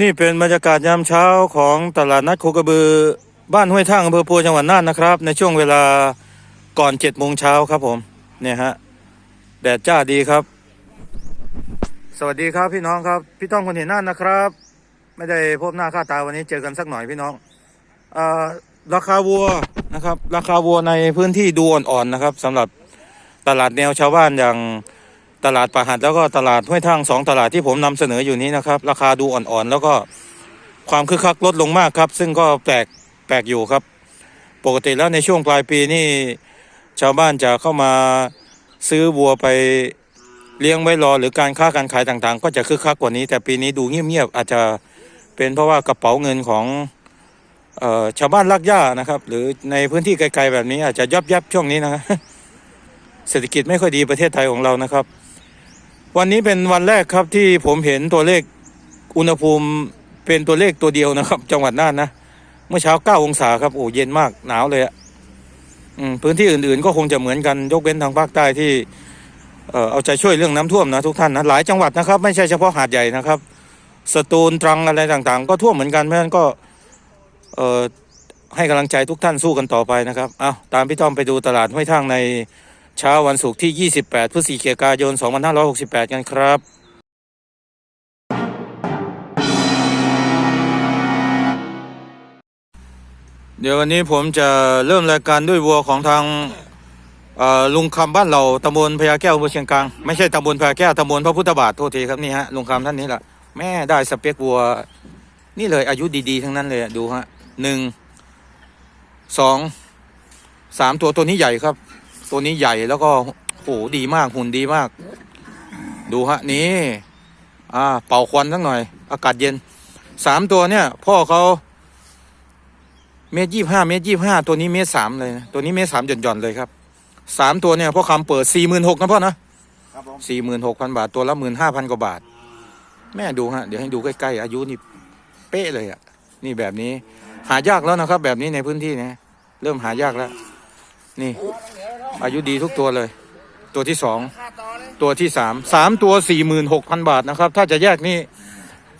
นี่เป็นบรรยากาศยามเช้าของตลาดนัดโคกระบือ บ้านห้วยท่างอำเภอปัวจังหวัดน่านนะครับ ในช่วงเวลาก่อนเจ็ดโมงเช้าครับผมเนี่ยฮะแดดจ้าดีครับ สวัสดีครับพี่น้องครับ พี่ต้องคนเห็นน่านนะครับ ไม่ได้พบหน้าค่าตาวันนี้เจอกันสักหน่อยพี่น้องอราคาวัวนะครับ ราคาวัวในพื้นที่ดูอ่อนๆนะครับสำหรับตลาดแนวชาวบ้านอย่าง ตลาดป่าหัดแล้วก็ตลาดห้วยทั่งสองตลาดที่ผมนำเสนออยู่นี้นะครับ ราคาดูอ่อนๆ แล้วก็ความคึกคักลดลงมากครับ ซึ่งก็แปลกแปลกอยู่ครับ ปกติแล้วในช่วงปลายปีนี่ชาวบ้านจะเข้ามาซื้อวัวไปเลี้ยงไว้รอ หรือการค้าการขายต่างๆ ก็จะคึกคักกว่านี้ แต่ปีนี้ดูเงียบๆอาจจะเป็นเพราะว่ากระเป๋าเงินของออชาวบ้านลักย่านะครับ หรือในพื้นที่ไกลๆแบบนี้อาจจะยับยับช่วงนี้นะเศรษฐกิจไม่ค่อยดีประเทศไทยของเรานะครับ วันนี้เป็นวันแรกครับที่ผมเห็นตัวเลขอุณหภูมิเป็นตัวเลขตัวเดียวนะครับ จังหวัดน่านนะเมื่อเช้า 9 องศาครับโอ้เย็นมากหนาวเลยอะอืมพื้นที่อื่นๆ ก็คงจะเหมือนกันยกเว้นทางภาคใต้ที่เออเอาใจช่วยเรื่องน้ำท่วมนะทุกท่านนะหลายจังหวัดนะครับ ไม่ใช่เฉพาะหาดใหญ่นะครับสตูลตรังอะไรต่างๆ ก็ท่วมเหมือนกันเพราะฉะนั้นก็เออให้กำลังใจทุกท่านสู้กันต่อไปนะครับเอาตามพี่ต้อมไปดูตลาดห้วยทางใน เช้าวันศุกร์ที่ 28 พฤศจิกายน 2568 กันครับเดี๋ยววันนี้ผมจะเริ่มรายการด้วยวัวของทางอ่อลุงคำบ้านเราตำบลพญาแก้วอำเภอเชียงกลางไม่ใช่ตำบลพญาแก้วตำบลพระพุทธบาทโทษทีครับนี่ฮะลุงคำท่านนี้แหละแม่ได้สเปควัว นี่เลยอายุดีๆ ทั้งนั้นเลยดูฮะหนึ่งสองสามตัวตัวนี้ใหญ่ครับ ตัวนี้ใหญ่แล้วก็โหดีมากหุ่นดีมาก ดูฮะนี่อ่าเป่าควันสักหน่อย อากาศเย็นสามตัวเนี่ย พ่อเขาเมตรยี่ห้าเมตรยี่ห้าตัวนี้เมตรสามเลยนะตัวนี้เมตรสามหย่อนๆเลยครับสามตัวเนี่ยพ่อคำเปิดสี่หมื่นหกนะพ่อนะครับผมสี่หมื่นหกพันบาทตัวละหมื่นห้าพันกว่าบาท แม่ดูฮะเดี๋ยวให้ดูใกล้ๆอายุนี่เป๊ะเลยอะนี่แบบนี้ หายากแล้วนะครับ แบบนี้ในพื้นที่นะเริ่มหายากแล้ว นี่ อายุดีทุกตัวเลย ตัวที่สองค่าต่อเลยตัวที่สามสามตัวสี่หมื่นหกพันบาทนะครับ ถ้าจะแยกนี่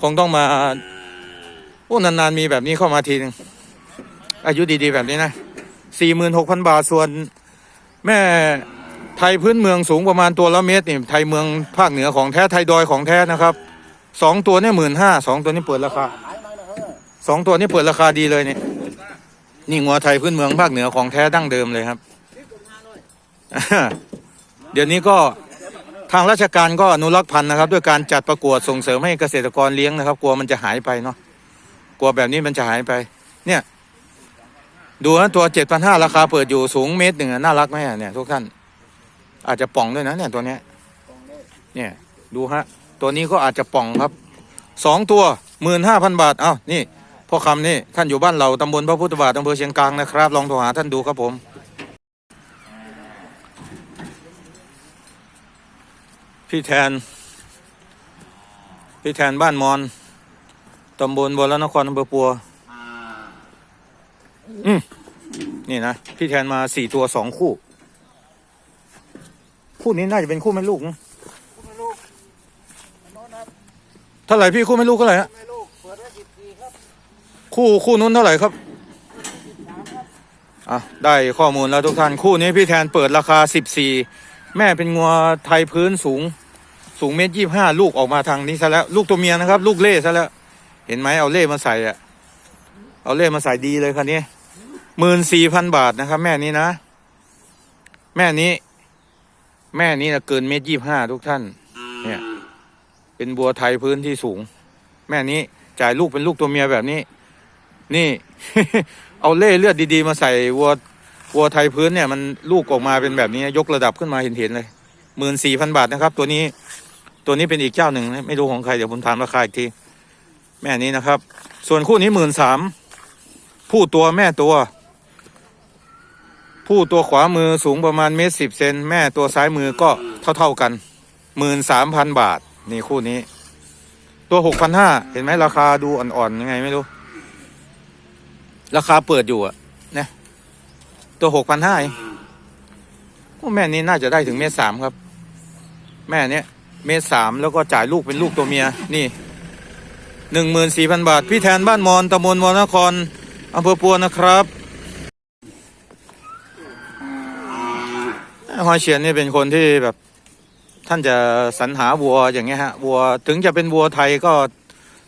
คงต้องมาโอ้นานๆมีแบบนี้เข้ามาทีนึงอายุดีๆแบบนี้นะสี่หมื่นหกพันบาทส่วน แม่ไทยพื้นเมืองสูงประมาณตัวละเมตรนี่ไทยเมืองภาคเหนือของแท้ไทยดอยของแท้นะครับสองตัวเนี่ยหมื่นห้าสองตัวนี้เปิดราคาหายมาแล้วเฮ้ยสองตัวนี้เปิดราคาดีเลยเนี่ยนี่งัวไทยพื้นเมืองภาคเหนือของแท้ดั้งเดิมเลยครับ เดี๋ยวนี้ก็ทางราชการก็อนุรักษ์พันธุ์นะครับ ด้วยการจัดประกวดส่งเสริมให้เกษตรกรเลี้ยงนะครับ กลัวมันจะหายไปเนาะกลัวแบบนี้มันจะหายไป เนี่ย ดูนะตัวเจ็ดพันห้าราคาเปิดอยู่สูงเมตรหนึ่งอน่ารักไหมเนี่ยทุกท่าน อาจจะป่องด้วยนะเนี่ยตัวเนี้ยเนี่ยดูฮะ ตัวนี้ก็อาจจะป่องครับสองตัวหมื่นห้าพันบาท เอ้านี่พ่อคำนี่ท่านอยู่บ้านเราตำบลพระพุทธบาทอำเภอเชียงกลางนะครับ ลองโทรหาท่านดูครับผม พี่แทน พี่แทนบ้านมอนตำบลบวรนครอำเภอปัว อืมนี่นะ พี่แทนมาสี่ตัวสองคู่ คู่นี้น่าจะเป็นคู่แม่ลูกนะคุณไม่ลูกโน้นครับเท่าไหร่พี่คู่แม่ลูกเท่าไหร่ฮะไม่ลูกเปิดไว้สิบสี่ครับ คู่คู่นู้นเท่าไหร่ครับอะได้ข้อมูลแล้วทุกท่านคู่นี้พี่แทนเปิดราคาสิบสี่แม่เป็นงัวไทยพื้นสูง สูงเมตรยี่ห้าลูกออกมาทางนี้ซะแล้ว ลูกตัวเมียนะครับ ลูกเล่ซะแล้ว เห็นไหมเอาเล่มาใส่อะเอาเล่มาใส่ดีเลยคันนี้หมื่นสี่พันบาทนะครับ แม่นี้นะ แม่นี้ แม่นี้นะเกินเมตรยี่ห้าทุกท่าน เนี่ย เป็นบัวไทยพื้นที่สูง แม่นี้จ่ายลูกเป็นลูกตัวเมียแบบนี้ นี่ เอาเล่เลือดดีๆ มาใส่วัววัวไทยพื้นเนี่ยมันลูกออกมาเป็นแบบนี้ยกระดับขึ้นมาเห็นๆเลยหมื่นสี่พันบาทนะครับ ตัวนี้ ตัวนี้เป็นอีกเจ้าหนึ่งไม่รู้ของใครเดี๋ยวผมถามราคาอีกที แม่นี้นะครับ ส่วนคู่นี้หมื่นสามผู้ตัวแม่ตัว ผู้ตัวขวามือสูงประมาณเมตรสิบเซนแม่ตัวซ้ายมือก็เท่าๆกันหมื่นสามพันบาท นี่คู่นี้ ตัวหกพันห้าเห็นไหมราคาดูอ่อนๆยังไงไม่รู้ ราคาเปิดอยู่อะนะตัวหกพันห้าแม่นี้น่าจะได้ถึงเมตรสามครับ แม่เนี้ย เมตรสามแล้วก็จ่ายลูกเป็นลูกตัวเมียนี่หนึ่งหมื่นสี่พันบาท พี่แทนบ้านมอนตำบลมอนนครอำเภอปัวนะครับ หอยเฉียนนี่เป็นคนที่แบบ ท่านจะสรรหาวัวอย่างเงี้ยฮะวัวถึงจะเป็นวัวไทยก็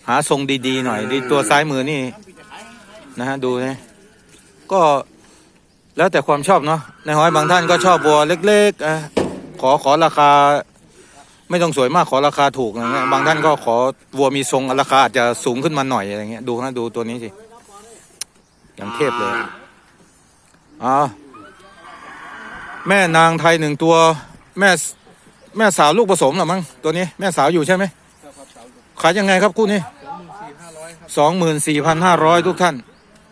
หาทรงดีๆหน่อยดีตัวซ้ายมือนี่นะฮะดูนะก็แล้วแต่ความชอบเนาะในหอยบางท่านก็ชอบวัวเล็กๆอขอขอราคา ไม่ต้องสวยมากขอราคาถูกอะไรเงี้ยบางท่านก็ขอวัวมีทรงราคาอาจจะสูงขึ้นมาหน่อยอะไรเงี้ยดูนะดูตัวนี้สิอย่างเทพเลยอ่าแม่นางไทยหนึ่งตัวแม่แม่สาวลูกผสมเหรอมั้งตัวนี้แม่สาวอยู่ใช่ไหมขายยังไงครับคู่นี้สองหมื่นสี่พันห้าร้อยทุกท่าน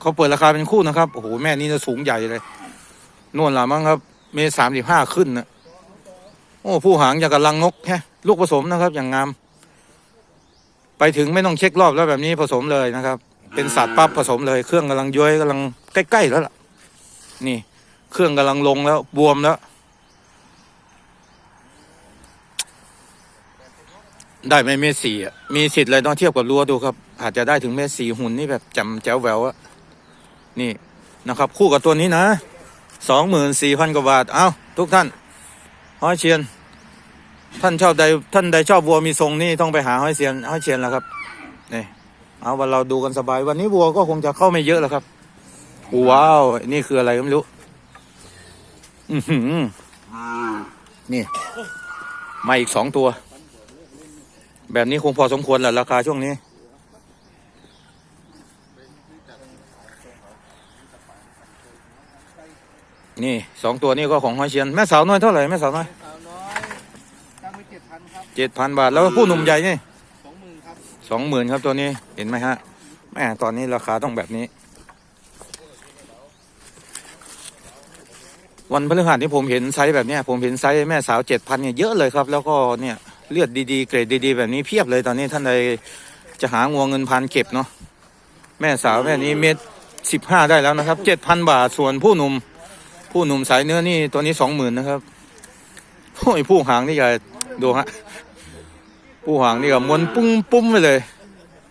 เขาเปิดราคาเป็นคู่นะครับโอ้โหแม่นี่จะสูงใหญ่เลยนวลละมั้งครับ เมสามสิบห้าขึ้นนะ โอ้ผู้หางอย่างกับลังนกแฮะลูกผสมนะครับ อย่างงาม ไปถึงไม่ต้องเช็ครอบแล้วแบบนี้ผสมเลยนะครับ เป็นสัตว์ปั๊บผสมเลย เครื่องกำลังย้อยกำลังใกล้ๆแล้วล่ะ นี่ เครื่องกำลังลงแล้ว บวมแล้ว ได้ไหมเมตรสี่อะมีสิทธิ์เลยต้องเทียบกับรั้วดูครับ อาจจะได้ถึงเมตรสี่หุ่นนี่แบบจำแจ๋วแหววอะนี่นะครับ คู่กับตัวนี้นะสองหมื่นสี่พันกว่าบาท เอ้า ทุกท่านห้อยเชียน ท่านชอบใดท่านใดชอบวัวมีทรงนี่ต้องไปหาห้อยเชียนห้อยเชียนแล้วครับนี่เอาวันเราดูกันสบาย วันนี้วัวก็คงจะเข้าไม่เยอะแล้วครับว้าวนี่คืออะไรก็ไม่รู้อือหือนี่มาอีกสองตัว แบบนี้คงพอสมควรแหละราคาช่วงนี้ นี่สองตัวนี้ก็ของห้อยเชียน แม่สาวน้อยเท่าไหร่แม่สาวน้อย จ็ดพันครับเจ็ดพันบาทแล้วผู้หนุ่มใหญ่นี่สองหมื่นครับสองหมื่นครับตัวนี้เห็นไหมฮะแม่ตอนนี้ราคาต้องแบบนี้ วันพฤหัสที่ผมเห็นไซส์แบบเนี้ยผมเห็นไซส์แม่สาวเจ็ดพันเนี่ยเยอะเลยครับ แล้วก็เนี่ยเลือดดีๆ เกรดดีๆ แบบนี้เพียบเลยตอนนี้ท่านใดจะหางวงเงินพันเก็บเนาะแม่สาวแม่นี้เม็ดสิบห้าได้แล้วนะครับเจ็ดพันบาทส่วนผู้หนุ่มผู้หนุ่มสายเนื้อนี่ตัวนี้สองหมื่นนะครับโอ้ยผู้หางนี่ใหญ่ ดูฮะผู้หางนี่ก็ม้วนปุ้งปุ้มไปเลย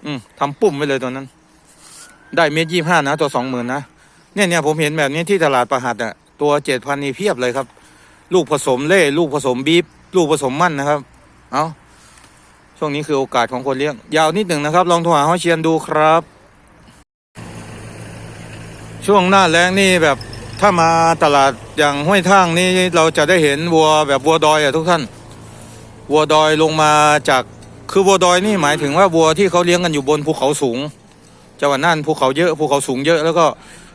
อืมทำปุ่มไปเลยตัวนั้น ได้เม็ดยี่ห้านะตัวสองหมื่นนะเนี่ยเนี่ยผมเห็นแบบนี้ที่ตลาดประหัดอะตัวเจ็ดพันนี่เพียบเลยครับ ลูกผสมเล่ ลูกผสมบีบลูกผสมมั่นนะครับ เอาช่วงนี้คือโอกาสของคนเลี้ยง ยาวนิดหนึ่งนะครับ ลองโทรหาห้อยเชียนดูครับ ช่วงหน้าแรงนี่แบบถ้ามาตลาดอย่างห้วยท่างนี่เราจะได้เห็นวัวแบบวัวดอยอะทุกท่าน วัวดอยลงมาจากคือวัวดอยนี่หมายถึงว่าวัวที่เขาเลี้ยงกันอยู่บนภูเขาสูงจังหวัดน่านภูเขาเยอะภูเขาสูงเยอะแล้วก็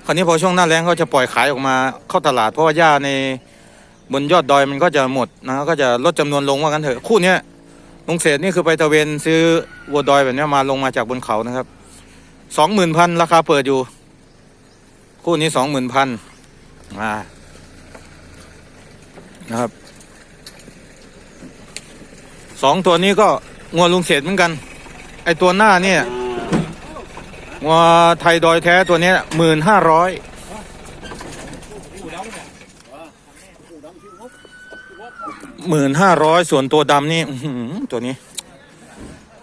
คราวนี้พอช่วงหน้าแล้งเขาจะปล่อยขายออกมาเข้าตลาด เพราะว่าหญ้าในบนยอดดอยมันก็จะหมดนะก็จะลดจำนวนลงว่ากันเถอะคู่เนี้ยลุงเศษนี่คือไปตะเวนซื้อวัวดอยแบบนี้มาลงมาจากบนเขานะครับสองหมื่นพันราคาเปิดอยู่ คู่นี้สองหมื่นพันอ่านะครับ สองตัวนี้ก็งัวลุงเศษเหมือนกัน ไอตัวหน้าเนี่ยงัวไทยดอยแท้ตัวนี้หมื่นห้าร้อยหมื่นห้าร้อยส่วนตัวดำนี่ตัวนี้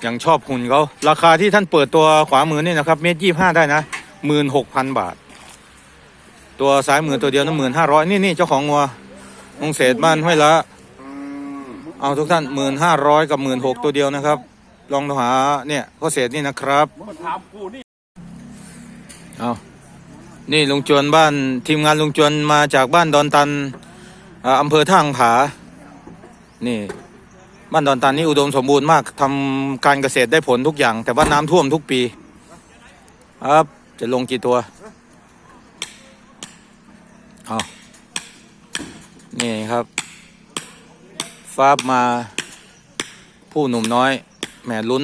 ยังชอบหุ่นเขาราคาที่ท่านเปิดตัวขวามือนี่นะครับ เมตรยี่ห้าได้นะหมื่นหกพันบาท ตัวซ้ายมือตัวเดียวนะหมื่นห้าร้อยนี่นี่เจ้าของงัวลุงเศษบ้านห้วยละ เอาทุกท่านหมื่นห้าร้อยกับหมื่นหกตัวเดียวนะครับ ลองหาเนี่ยข้อเศษนี่นะครับเอานี่ลุงจวนบ้านทีมงานลุงจวนมาจากบ้านดอนตันอ่าอำเภอท่างผา นี่ บ้านดอนตันนี่อุดมสมบูรณ์มากทำการเกษตรได้ผลทุกอย่าง แต่ว่าน้ำท่วมทุกปีครับจะลงกี่ตัวเอานี่ครับ ฟ้าบมาผู้หนุ่มน้อย แหมลุ้น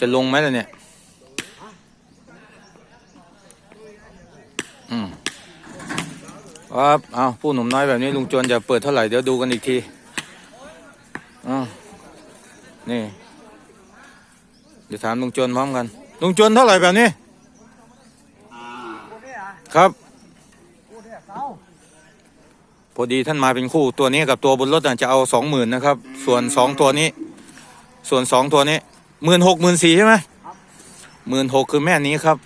จะลงไหมล่ะเนี่ย อืมครับเอาผู้หนุ่มน้อยแบบนี้ลุงจวนจะเปิดเท่าไหร่ เดี๋ยวดูกันอีกทีอ้าวนี่ เดี๋ยวถามลุงจวนพร้อมกัน ลุงจวนเท่าไหร่แบบนี้ ครับ พอดีท่านมาเป็นคู่ตัวนี้กับตัวบนรถน่ะจะเอาสองหมื่นนะครับ ส่วนสองตัวนี้ ส่วนสองตัวนี้หมื่นหกหมื่นสี่ใช่ไหมหมื่นหกคือแม่นี้ครับ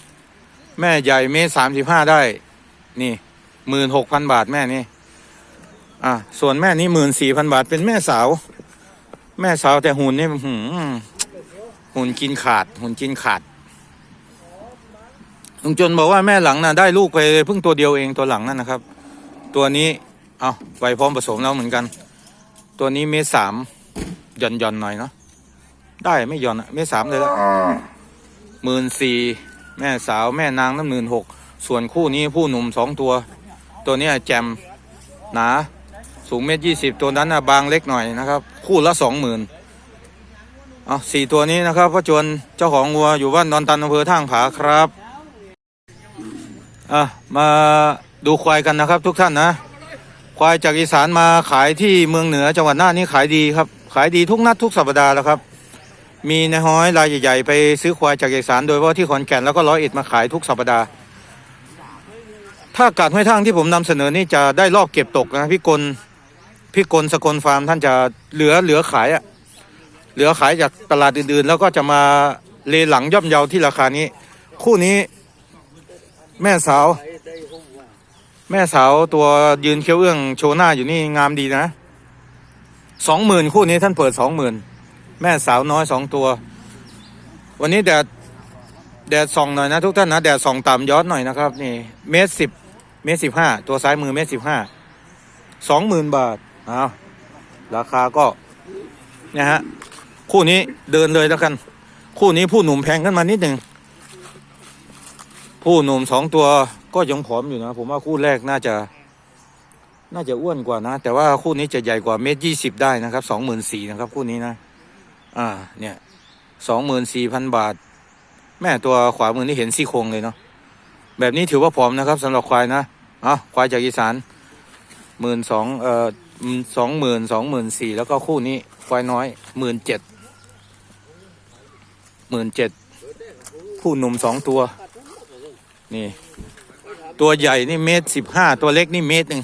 แม่ใหญ่เมตรสามสิบห้าได้ นี่หมื่นหกพันบาทแม่นี่อะส่วนแม่นี้หมื่นสี่พันบาทเป็นแม่สาว แม่สาวแต่หุ่นนี่หือหุ่นกินขาด หุ่นกินขาดลุงจนบอกว่าแม่หลังน่ะได้ลูกไปเพิ่งตัวเดียวเองตัวหลังนั่นนะครับ ตัวนี้ เอาไว้พร้อมผสมแล้วเหมือนกัน ตัวนี้เมตรสามหย่อนหย่อนๆหน่อยเนาะได้ไม่หย่อนอะเมตรสามเลยละหมื่นสี่แม่สาวแม่นางนั่นหมื่นหกส่วนคู่นี้ผู้หนุ่มสองตัว ตัวเนี้ยแจมหนาสูงเมตรยี่สิบตัวนั้นนะบางเล็กหน่อยนะครับ คู่ละสองหมื่นเอาสี่ตัวนี้นะครับพ่อจวนเจ้าของวัวอยู่บ้านดอนตันอำเภอท่างผาครับอะมาดูควายกันนะครับทุกท่านนะ ควายจากอีสานมาขายที่เมืองเหนือจังหวัดน่านนี่ขายดีครับ ขายดีทุกนัดทุกสัปดาห์แล้วครับ มีนายห้อยรายใหญ่ๆไปซื้อควายจากอีสานโดยเฉพาะที่ขอนแก่นแล้วก็ร้อยเอ็ดมาขายทุกสัปดาห์ ถ้ากาดห้วยทางที่ผมนำเสนอนี่จะได้รอบเก็บตกนะพี่กลพี่กลสกลฟาร์มท่านจะเหลือเหลือขายอะเหลือขายจากตลาดอื่นๆ แล้วก็จะมาเลหลังย่อมเยาที่ราคานี้ คู่นี้แม่สาว แม่สาวตัวยืนเคี้ยวเอื้องโชว์หน้าอยู่นี่งามดีนะสองหมื่นคู่นี้ท่านเปิดสองหมื่นแม่สาวน้อยสองตัว วันนี้แดดแดดส่องหน่อยนะทุกท่านนะแดดส่องต่ำย้อนหน่อยนะครับนี่เมตรสิบเมตรสิบห้าตัวซ้ายมือเมตรสิบห้าสองหมื่นบาทเอาราคาก็เนี่ยฮะคู่นี้เดินเลยแล้วกัน คู่นี้ผู้หนุ่มแพงขึ้นมานิดหนึ่ง ผู้หนุ่มสองตัวก็ยังผอมอยู่นะ ผมว่าคู่แรกน่าจะ น่าจะอ้วนกว่านะ แต่ว่าคู่นี้จะใหญ่กว่าเมตรยี่สิบได้นะครับสองหมื่นสี่นะครับคู่นี้นะ อ่า เนี่ยสองหมื่นสี่พันบาท แม่ตัวขวามือนี่เห็นซี่โครงเลยเนาะแบบนี้ถือว่าผอมนะครับสำหรับควายนะอะควายจากอีสานหมื่นสองเอ่อสองหมื่นสองหมื่นสี่แล้วก็คู่นี้ควายน้อยหมื่นเจ็ดหมื่นเจ็ดผู้หนุ่มสองตัว นี่ ตัวใหญ่นี่เมตรสิบห้าตัวเล็กนี่เมตรหนึ่ง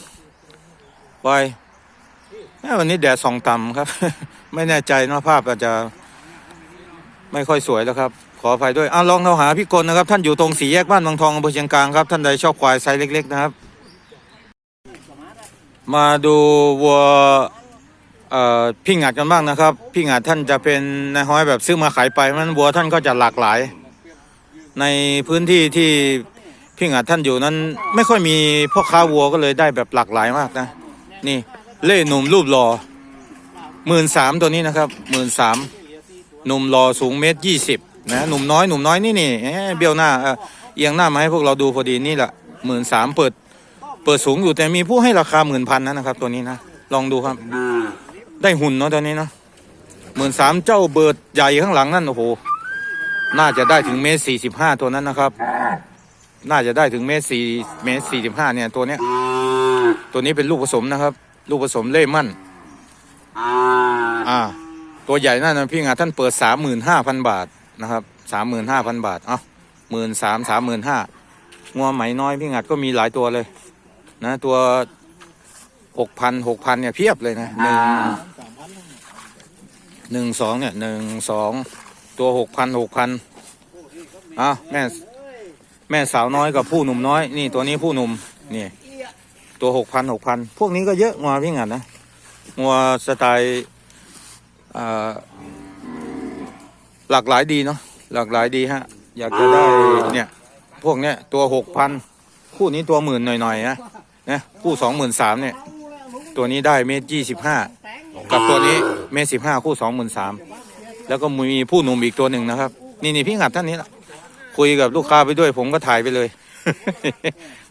ควายวันนี้แดดส่องต่ำครับ ไม่แน่ใจนาะภาพอาจจะ ไม่ค่อยสวยแล้วครับ ขออภัยด้วยอะลองเราหาพี่กลนะครับ ท่านอยู่ตรงสี่แยกบ้านบางทองอำเภอเชียงกลางครับท่านใดชอบควายไซส์เล็ก ๆ นะครับ มาดูวัวพี่งัดกันบ้างนะครับ พี่งัดท่านจะเป็นนายห้อยแบบซื้อมาขายไปมันวัวท่านก็จะหลากหลาย ในพื้นที่ที่ พี่งัดท่านอยู่นั้นไม่ค่อยมีพ่อค้าวัวก็เลยได้แบบหลากหลายมากนะ นี่เล่หนุ่มรูปหล่อหมื่นสามตัวนี้นะครับหมื่นสามหนุ่มหล่อสูงเมตรยี่สิบนะหนุ่มน้อยหนุ่มน้อยนี่นี่เอ๊ะเบี้ยวหน้าเอ่อเอียงหน้ามาให้พวกเราดูพอดีนี่แหละหมื่นสามเปิด เปิดสูงอยู่แต่มีผู้ให้ราคาหมื่นพันนะครับ ตัวนี้นะลองดูครับ ได้หุ่นเนาะตัวนี้เนาะหมื่นสามเจ้าเบิดใหญ่ข้างหลังนั่นโอ้โหน่าจะได้ถึงเมตรสี่สิบห้าตัวนั้นนะครับ น่าจะได้ถึงเมตรสี่เมตรสี่สิบห้าเนี่ยตัวเนี้ยตัวนี้เป็นลูกผสมนะครับ ลูกผสมเล่มั่น อ่า ตัวใหญ่นั่นนะพี่งาท่านเปิดสามหมื่นห้าพันบาทนะครับสามหมื่นห้าพันบาทเอ้าหมื่นสามสามหมื่นห้างัวไหมน้อยพี่งัดก็มีหลายตัวเลย นะ ตัวหกพันหกพันเนี่ยเพียบเลยนะหนึ่งหนึ่งสองเนี่ยหนึ่งสองตัวหกพันหกพันอ้าวแม่ แม่สาวน้อยกับผู้หนุ่มน้อย นี่ตัวนี้ผู้หนุ่มนี่ตัวหกพันหกพันพวกนี้ก็เยอะงัวพี่งัดนะงัวสไตล์หลากหลายดีเนาะหลากหลายดีฮะ อยากจะได้เนี่ยพวกเนี้ยตัวหกพันคู่นี้ตัวหมื่นหน่อยๆนะนะคู่สองหมื่นสามเนี่ยตัวนี้ได้เมตรยี่สิบห้ากับตัวนี้เมตรสิบห้าคู่สองหมื่นสามแล้วก็มีผู้หนุ่มอีกตัวหนึ่งนะครับ นี่นี่พี่งัดท่านนี้ละ คุยกับลูกค้าไปด้วย ผมก็ถ่ายไปเลย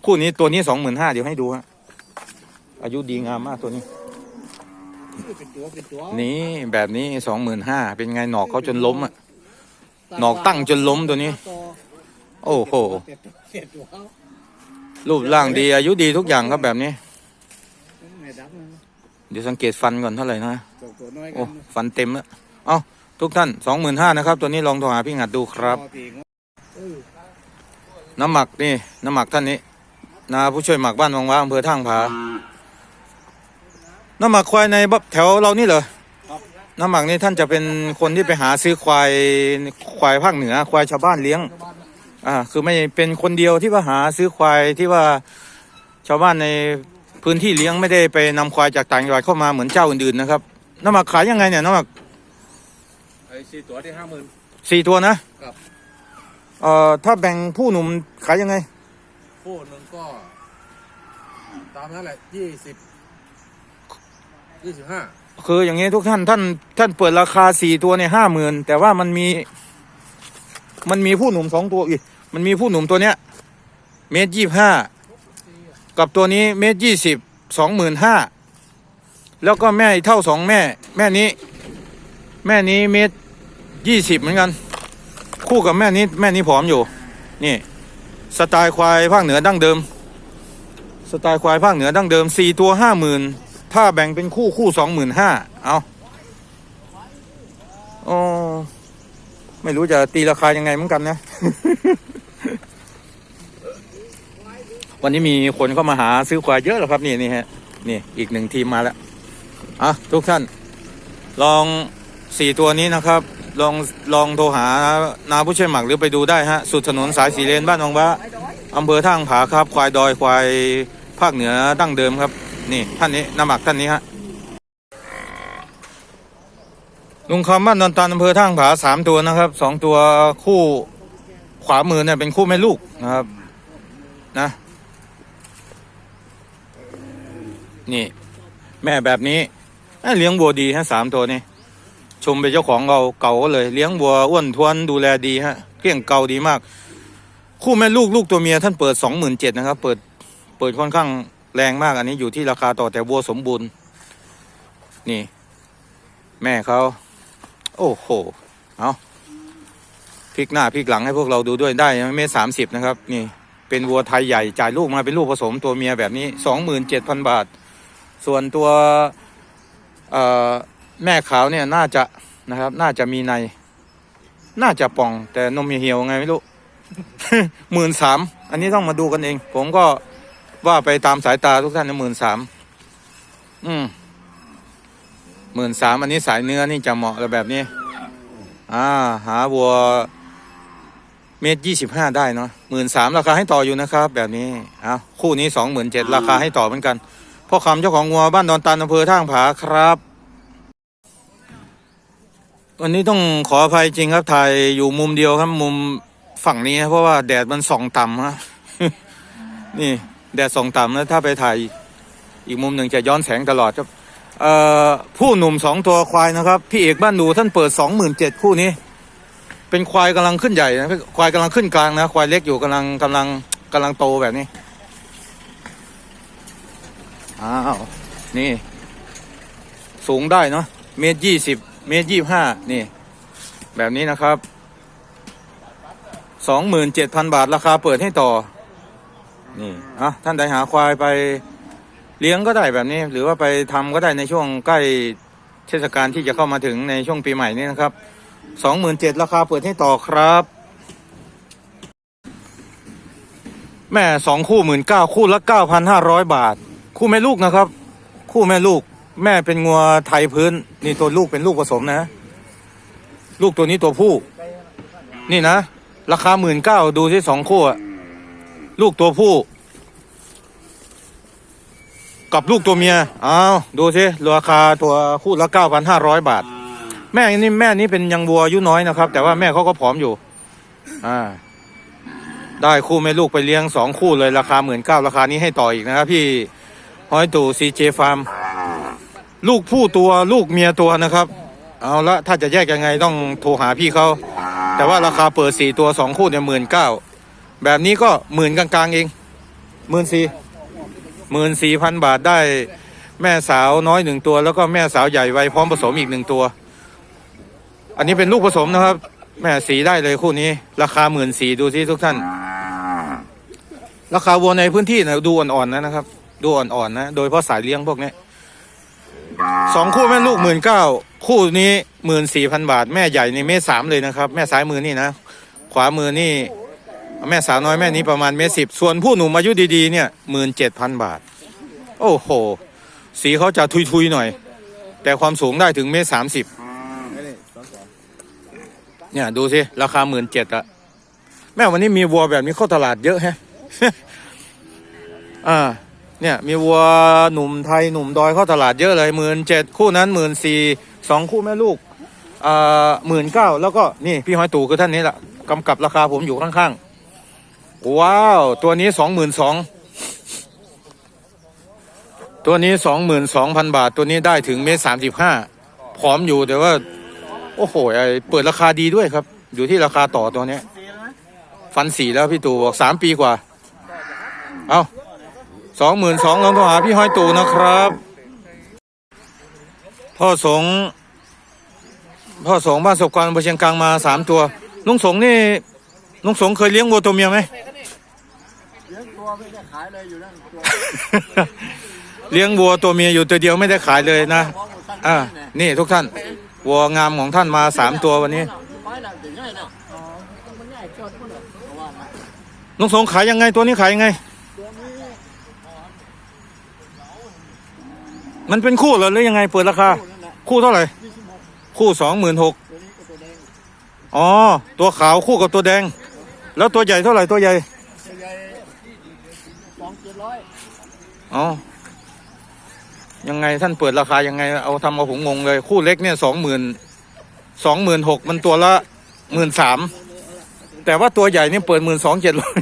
คู่นี้ตัวนี้สองหมื่นห้าเดี๋ยวให้ดูฮะอายุดีงามมากตัวนี้ นี่แบบนี้สองหมื่นห้าเป็นไงหนอกเขาจนล้มอะหนอกตั้งจนล้มตัวนี้ โอ้โหรูปร่างดีอายุดีทุกอย่างครับแบบนี้ เดี๋ยวสังเกตฟันก่อนเท่าไหร่นะโอ้ฟันเต็มแล้วเอ้าทุกท่านสองหมื่นห้านะครับ ตัวนี้ลองโทรหาพี่งัดดูครับ น้ำหมักนี่น้ำหมักท่านนี้นาผู้ช่วยหมักบ้านวังว้าอำเภอท่างผาน้ำหมักควายในบับแถวเรานี่เหรอน้ำหมักนี่ท่านจะเป็นคนที่ไปหาซื้อควายควายภาคเหนือ ควายชาวบ้านเลี้ยงอ่าคือไม่เป็นคนเดียวที่ว่าหาซื้อควายที่ว่าชาวบ้านในพื้นที่เลี้ยงไม่ได้ไปนำควายจากต่างจังหวัดเข้ามาเหมือนเจ้าอื่นๆนะครับ น้ำหมักขายยังไงเนี่ยน้ำหมักไอ้สี่ตัวที่ห้าหมื่นสี่ตัวนะครับ เอ่อถ้าแบ่งผู้หนุ่มขายยังไง คู่หนึ่งก็ ตามนั้นแหละยี่สิบยี่สิบห้าคืออย่างนี้ทุกท่านท่านท่านเปิดราคาสี่ตัวเนี่ยห้าหมื่นแต่ว่ามันมี มันมีผู้หนุ่มสองตัวอีกมันมีผู้หนุ่มตัวเนี้ยเมตรยี่ห้ากับตัวนี้เมตรยี่สิบสองหมื่นห้าแล้วก็แม่อีกเท่าสองแม่ แม่นี้ แม่นี้เมตรยี่สิบเหมือนกัน คู่กับแม่นี้แม่นี้ผอมอยู่ นี่ สไตล์ควายภาคเหนือดั้งเดิม สไตล์ควายภาคเหนือดั้งเดิมสี่ตัวห้าหมื่นถ้าแบ่งเป็นคู่คู่สองหมื่นห้าเอาโอ้ไม่รู้จะตีราคายังไงเหมือนกันนะ วันนี้มีคนเข้ามาหาซื้อควายเยอะแล้วครับนี่นี่ฮะ นี่อีกหนึ่งทีมมาแล้วอะทุกท่าน ลองสี่ตัวนี้นะครับ ลองลองโทรหานาผู้ช่วยหมักหรือไปดูได้ฮะ สุดถนนสายสีเลนบ้านวังบะอำเภอท่างผาครับ ควายดอยควายภาคเหนือดั้งเดิมครับ นี่ท่านนี้นาหมักท่านนี้ฮะลุงคำบ้านดอนตันอำเภอท่างผาสามตัวนะครับสองตัวคู่ขวามือเนี่ยเป็นคู่แม่ลูกนะครับนะนี่ แม่แบบนี้เอ้ยเลี้ยงวัวดีฮะสามตัวนี้ ชมเป็นเจ้าของเราเก่าเลย เลี้ยงวัวอ้วนทวนดูแลดีฮะเกลี้ยงเก่าดีมาก คู่แม่ลูกลูกตัวเมียท่านเปิดสองหมื่นเจ็ดนะครับ เปิดเปิดค่อนข้างแรงมากอันนี้อยู่ที่ราคาต่อแต่วัวสมบูรณ์ นี่ แม่เขาโอ้โหเอาพลิกหน้าพลิกหลังให้พวกเราดูด้วยได้เมตรสามสิบนะครับ นี่ เป็นวัวไทยใหญ่จ่ายลูกมาเป็นลูกผสมตัวเมียแบบนี้สองหมื่นเจ็ดพันบาท ส่วนตัวเอ่อ แม่ขาวเนี่ยน่าจะนะครับ น่าจะมีใน น่าจะป่อง แต่นมเหี่ยวไงไม่รู้หมื่นสามอันนี้ต้องมาดูกันเอง ผมก็ว่าไปตามสายตาทุกท่านนหมื่นสามอืมหมื่นสามอันนี้สายเนื้อนี่จะเหมาะแล้วแบบนี้ อ่า หาวัวเมตรยี่สิบห้าได้เนาะหมื่นสามราคาให้ต่ออยู่นะครับ แบบนี้เอาคู่นี้สองหมื่นเจ็ดราคาให้ต่อเหมือนกันพ่อคำเจ้าของงัวบ้านดอนตันอำเภอท่างผาครับ วันนี้ต้องขออภัยจริงครับถ่ายอยู่มุมเดียวครับมุมฝั่งนี้เพราะว่าแดดมันส่องต่ำฮะนี่แดดส่องต่ำแล้วถ้าไปถ่ายอีกมุมหนึ่งจะย้อนแสงตลอดครับผู้หนุ่มสองตัวควายนะครับ พี่เอกบ้านดูท่านเปิดสองหมื่นเจ็ดคู่นี้ เป็นควายกำลังขึ้นใหญ่นะควายกำลังขึ้นกลางนะ ควายเล็กอยู่กำลังกำลังกำลังโตแบบนี้อ้าวนี่ สูงได้เนาะเมตรยี่สิบ เมตรยี่ห้านี่ แบบนี้นะครับสองหมื่นเจ็ดพันบาทราคาเปิดให้ต่อ นี่อะท่านใดหาควายไปเลี้ยงก็ได้แบบนี้ หรือว่าไปทำก็ได้ในช่วงใกล้เทศกาลที่จะเข้ามาถึงในช่วงปีใหม่นี้นะครับสองหมื่นเจ็ดราคาเปิดให้ต่อครับ แม่สองคู่หมื่นเก้าคู่ละเก้าพันห้าร้อยบาท คู่แม่ลูกนะครับ คู่แม่ลูก แม่เป็นงัวไทยพื้น นี่ตัวลูกเป็นลูกผสมนะ ลูกตัวนี้ตัวผู้ นี่นะ ราคาหมื่นเก้าดูที่สองคู่อะลูกตัวผู้ กับลูกตัวเมียอ้าวดูสิราคาตัวคู่ละเก้าพันห้าร้อยบาท แม่นี่แม่นี่เป็นยังวัวอายุน้อยนะครับ แต่ว่าแม่เขาก็ผอมอยู่ อ่า ได้คู่แม่ลูกไปเลี้ยงสองคู่เลยราคาหมื่นเก้าราคานี้ให้ต่ออีกนะครับพี่ห้อยตู่ซีเจฟาร์ม ลูกผู้ตัวลูกเมียตัวนะครับ เอาละถ้าจะแยกยังไงต้องโทรหาพี่เขา แต่ว่าราคาเปิดสี่ตัวสองคู่เนี่ยหมื่นเก้าแบบนี้ก็หมื่นกลางๆเองหมื่นสี่หมื่นสี่พันบาทได้แม่สาวน้อยหนึ่งตัว แล้วก็แม่สาวใหญ่ไวัยพร้อมผสมอีกหนึ่งตัว อันนี้เป็นลูกผสมนะครับ แม่สีได้เลยคู่นี้ ราคาหมื่นสี่ดูที่ทุกท่าน ราคาวัวในพื้นที่นะดูอ่อนๆนะนะครับ ดูอ่อนๆนะ โดยเฉพาะสายเลี้ยงพวกนี้ สองคู่แม่ลูกหมื่นเก้าคู่นี้หมื่นสี่พันบาท แม่ใหญ่ในเมตรสามเลยนะครับ แม่ซ้ายมือนี่นะ ขวามือนี่ แม่สาวน้อยแม่นี้ประมาณเมตรสิบส่วนผู้หนุ่มอายุดีๆเนี่ยหมื่นเจ็ดพันบาท โอ้โห สีเขาจะทุยๆหน่อย แต่ความสูงได้ถึงเมตรสามสิบเนี่ยดูสิ ราคาหมื่นเจ็ดอะแม่วันนี้มีวัวแบบนี้เข้าตลาดเยอะแฮะอ่า เนี่ยมีวัวหนุ่มไทยหนุ่มดอยเข้าตลาดเยอะเลยหมื่นเจ็ดคู่นั้นหมื่นสี่สองคู่แม่ลูกอ่าหมื่นเก้าแล้วก็นี่พี่ห้อยตู่คือท่านนี้แหละกำกับราคาผมอยู่ข้างๆ ว้าว ตัวนี้สองหมื่นสองตัวนี้สองหมื่นสองพันบาท ตัวนี้ได้ถึงเมตรสามสิบห้าผอมอยู่แต่ว่า โอ้โหไอเปิดราคาดีด้วยครับ อยู่ที่ราคาต่อตัวเนี้ยฟันสี่แล้วพี่ตู่บอกสามปีกว่า เอา สองหมื่นสองลองโทรหาพี่ห้อยตู่นะครับ พ่อสงฆ์พ่อสงฆ์บ้านศพกรอำเภอเชียงกลางมาสามตัว ลุงสงฆ์นี่ลุงสงฆ์เคยเลี้ยงวัวตัวเมียไหมเลี้ยงตัวไม่ได้ขายเลยอยู่นั่นตัวเลี้ยงวัวตัวเมียอยู่ตัวเดียวไม่ได้ขายเลยนะมองหมดตั้งอ่านี่ทุกท่านวัวงามของท่านมาสามตัววันนี้ไม้หนักถึงง่ายเนาะอ๋อมันง่ายจอดพุ่นเหรอเพราะว่านะลุงสงฆ์ขายยังไงตัวนี้ขายยังไง ตัวนี้ มันเป็นคู่เหรอหรือยังไงเปิดราคา คู่นั่นแหละคู่เท่าไหร่ ยี่สิบหกคู่สองหมื่นหกตัวนี้ก็ตัวแดงอ๋อ ตัวขาวคู่กับตัวแดง แล้วตัวใหญ่เท่าไหร่ตัวใหญ่ ตัวใหญ่สองเจ็ดร้อยอ๋อ ยังไงท่านเปิดราคายังไง เอาทำเอาผมงงเลย คู่เล็กเนี่ยสองหมื่นสองหมื่นหกมันตัวละหมื่นสามแต่ว่าตัวใหญ่เนี่ยเปิดหมื่นสองเจ็ดร้อย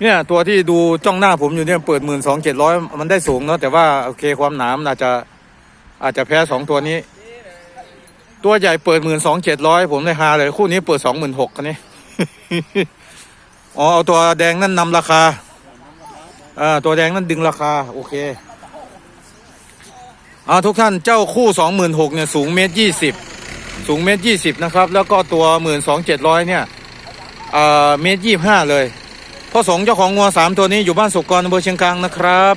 เนี่ยตัวที่ดูจ้องหน้าผมอยู่เนี่ยเปิดหมื่นสองเจ็ดร้อยมันได้สูงเนาะแต่ว่าโอเคความหนามอาจจะอาจจะแพ้สองตัวนี้ ตัวใหญ่เปิดหมื่นสองเจ็ดร้อยผมเลยฮาเลยคู่นี้เปิดสองหมื่นหกคันนี้อ๋อเอาตัวแดงนั่นนำราคาอ่าตัวแดงนั่นดึงราคาโอเคเอาทุกท่านเจ้าคู่สองหมื่นหกเนี่ยสูงเมตรยี่สิบสูงเมตรยี่สิบนะครับ แล้วก็ตัวหมื่นสองเจ็ดร้อยเนี่ยอ่าเมตรยี่ห้าเลย พ่อสงฆ์เจ้าของงัวสามตัวนี้อยู่บ้านสุกรอำเภอเชียงกลางนะครับ